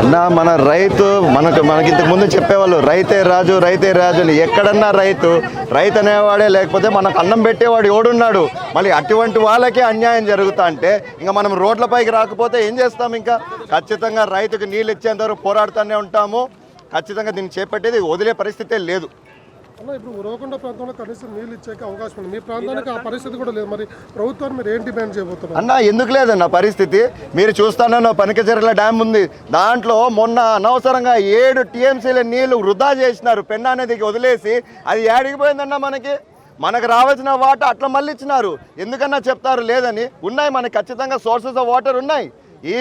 అన్న మన రైతు మనకు మనకి ఇంతకు ముందు చెప్పేవాళ్ళు రైతే రాజు రైతే రాజు అని. ఎక్కడన్నా రైతు రైతు అనేవాడే లేకపోతే మనకు అన్నం పెట్టేవాడు ఎవడున్నాడు? మళ్ళీ అటువంటి వాళ్ళకే అన్యాయం జరుగుతా అంటే ఇంకా మనం రోడ్లపైకి రాకపోతే ఏం చేస్తాం ఇంకా? ఖచ్చితంగా రైతుకు నీళ్ళు ఇచ్చేంత వరకు పోరాడుతూనే ఉంటాము. ఖచ్చితంగా దీన్ని చేపట్టేది వదిలే పరిస్థితే లేదు. అన్న ఇప్పుడు ఉరవకొండ ప్రాంతంలో కనీసం నీళ్ళు ఇచ్చేకి అవకాశం ఉంది. మీ ప్రాంతానికి ఆ పరిస్థితి కూడా లేదు. మరి ప్రభుత్వాన్ని మీరు ఏం డిమాండ్ చేయబోతున్నారు? అన్న ఎందుకు లేదన్న పరిస్థితి? మీరు చూస్తానన్న పనికచెర్ల డ్యామ్ ఉంది. దాంట్లో మొన్న అనవసరంగా ఏడు టీఎంసీల నీళ్ళు వృధా చేసినారు. పెన్నా నదికి వదిలేసి అది ఏడికి పోయిందన్న మనకి? మనకు రావాల్సిన వాటర్ అట్లా మళ్ళీ ఇచ్చినారు ఎందుకన్నా చెప్తారు? లేదని. ఉన్నాయి మనకి. ఖచ్చితంగా సోర్సెస్ ఆఫ్ వాటర్ ఉన్నాయి. ఈ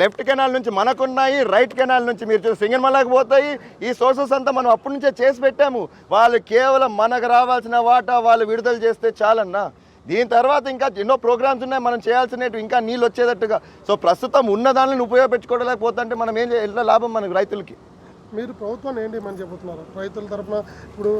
లెఫ్ట్ కెనాల్ నుంచి మనకున్నాయి రైట్ కెనాల్ నుంచి మీరు చూసి సింగన్మలాకి పోతాయి. ఈ సోర్సెస్ అంతా మనం అప్పటి నుంచే చేసి పెట్టాము. వాళ్ళు కేవలం మనకు రావాల్సిన వాటా వాళ్ళు విడుదల చేస్తే చాలన్నా. దీని తర్వాత ఇంకా ఎన్నో ప్రోగ్రామ్స్ ఉన్నాయి మనం చేయాల్సినవి ఇంకా నీళ్ళు వచ్చేటట్టుగా. సో ప్రస్తుతం ఉన్న దానిని ఉపయోగించుకోవలేకపోతుంటే మనం ఏం చేయాలి లాభం మనకు రైతులకి? మీరు ప్రభుత్వాన్ని ఏం డిమాండ్ చేయబోతున్నారు? రైతుల తరపున ఇప్పుడు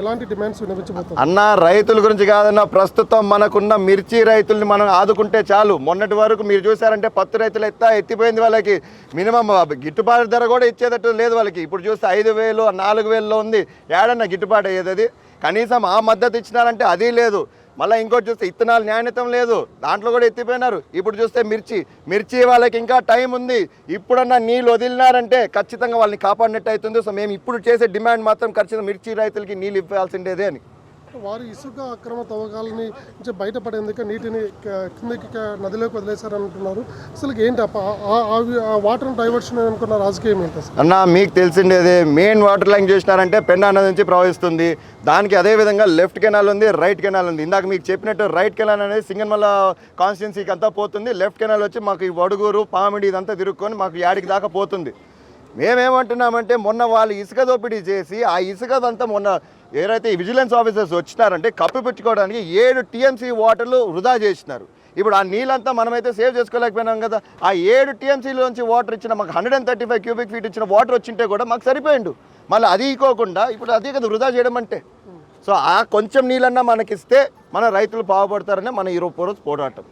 ఎలాంటి డిమాండ్స్ వినిపించబోతున్నారు? అన్న రైతుల గురించి కాదన్న ప్రస్తుతం మనకున్న మిర్చి రైతుల్ని మనం ఆదుకుంటే చాలు. మొన్నటి వరకు మీరు చూసారంటే పత్తి రైతులు ఎత్తా ఎత్తిపోయింది వాళ్ళకి. మినిమం గిట్టుబాటు ధర కూడా ఇచ్చేటట్టు లేదు వాళ్ళకి. ఇప్పుడు చూస్తే ఐదు వేలు నాలుగు వేలలో ఉంది. ఏడన్నా గిట్టుబాటు అయ్యేది అది. కనీసం ఆ మద్దతు ఇచ్చినారంటే అది లేదు. మళ్ళీ ఇంకోటి చూస్తే ఇత్తనాలు నాణ్యతం లేదు. దాంట్లో కూడా ఎత్తిపోయినారు. ఇప్పుడు చూస్తే మిర్చి. మిర్చి వాళ్ళకి ఇంకా టైం ఉంది. ఇప్పుడన్నా నీళ్ళు వదిలినారంటే ఖచ్చితంగా వాళ్ళని కాపాడినట్టు అవుతుంది. సో మేము ఇప్పుడు చేసే డిమాండ్ మాత్రం ఖచ్చితంగా మిర్చి రైతులకి నీళ్ళు ఇవ్వాల్సిండేదే అని. వారు ఇసుక అక్రమ తవ్వకాలని నుంచి బయటపడేందుకు నీటిని కిందకి నదిలోకి వదిలేశారని అంటున్నారు అసలు ఏంటి ఆ వాటర్ డైవర్షన్ అనుకున్న రాజకీయం ఏంటి అన్న మీకు తెలిసిండేది మెయిన్ వాటర్ లైన్ చూసినారంటే పెన్నా నది నుంచి ప్రవహిస్తుంది. దానికి అదే విధంగా లెఫ్ట్ కెనాల్ ఉంది రైట్ కెనాల్ ఉంది. ఇందాక మీకు చెప్పినట్టు రైట్ కెనాల్ అనేది సింగన్మల్ల కాన్స్టిట్యున్సీకి అంతా పోతుంది. లెఫ్ట్ కెనాల్ వచ్చి మాకు ఈ వడుగురు పామిడి ఇదంతా తిరుక్కొని మాకు యాడికి దాకా పోతుంది. మేమేమంటున్నామంటే మొన్న వాళ్ళు ఇసుక దోపిడీ చేసి ఆ ఇసుకదంతా మొన్న ఏదైతే విజిలెన్స్ ఆఫీసర్స్ వచ్చినారంటే కప్పు పెట్టుకోవడానికి ఏడు టీఎంసీ వాటర్లు వృధా చేసినారు. ఇప్పుడు ఆ నీళ్ళంతా మనమైతే సేవ్ చేసుకోలేకపోయినాం కదా. ఆ ఏడు టీఎంసీలోంచి వాటర్ ఇచ్చిన మాకు hundred and thirty five cubic feet ఇచ్చిన వాటర్ వచ్చింటే కూడా మాకు సరిపోయిండు. మళ్ళీ అది ఇకోకుండా ఇప్పుడు అదే కదా వృధా చేయడం అంటే. సో ఆ కొంచెం నీళ్ళన్నా మనకిస్తే మన రైతులు బాగుపడతారనే మన ఈరోజు రోజు పోరాటం.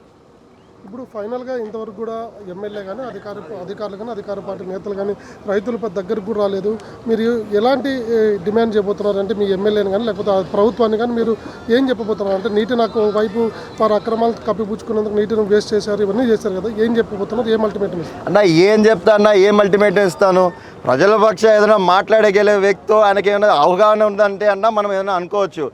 ఇప్పుడు ఫైనల్గా ఇంతవరకు కూడా ఎమ్మెల్యే కానీ అధికార అధికారులు కానీ అధికార పార్టీ నేతలు కానీ రైతుల ప- దగ్గరకు కూడా రాలేదు. మీరు ఎలాంటి డిమాండ్ చేయబోతున్నారు? అంటే మీ ఎమ్మెల్యేని కానీ లేకపోతే ప్రభుత్వాన్ని కానీ మీరు ఏం చెప్పబోతున్నారు? అంటే నీటి నాకు వైపు వారు అక్రమాలు కప్పిపుచ్చుకున్నందుకు నీటిని వేస్ట్ చేశారు ఇవన్నీ చేశారు కదా. ఏం చెప్పబోతున్నారు? ఏం అల్టిమేటం ఇస్తారు? అన్న ఏం చెప్తా అన్న ఏం అల్టిమేటం ఇస్తాను? ప్రజల పక్ష ఏదైనా మాట్లాడగలిగే వ్యక్తితో ఆయనకి ఏమైనా అవగాహన ఉందంటే అన్న మనం ఏదైనా అనుకోవచ్చు.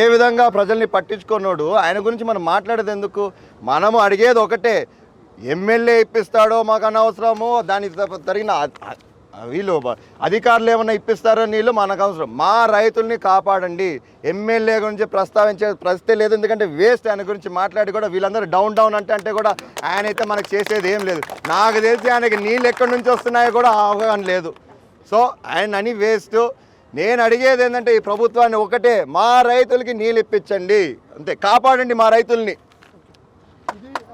ఏ విధంగా ప్రజల్ని పట్టించుకున్నాడు ఆయన గురించి మనం మాట్లాడేది ఎందుకు మనము అడిగేది ఒకటే ఎమ్మెల్యే ఇప్పిస్తాడో మాకు అనవసరము దానికి జరిగిన వీళ్ళు అధికారులు ఏమైనా ఇప్పిస్తారో నీళ్ళు మనకు అవసరం. మా రైతుల్ని కాపాడండి. ఎమ్మెల్యే గురించి ప్రస్తావించే ప్రస్తే లేదు ఎందుకంటే వేస్ట్ ఆయన గురించి మాట్లాడి కూడా వీళ్ళందరూ డౌన్ డౌన్ అంటే అంటే కూడా ఆయన అయితే మనకు చేసేది ఏం లేదు. నాకు తెలిసి ఆయనకి నీళ్ళు ఎక్కడి నుంచి వస్తున్నాయో కూడా అవగాహన లేదు. సో ఆయన అని వేస్ట్ నేను అడిగేది ఏంటంటే ఈ ప్రభుత్వాన్ని ఒకటే మా రైతులకి నీళ్ళు ఇప్పించండి. అంతే కాపాడండి మా రైతుల్ని.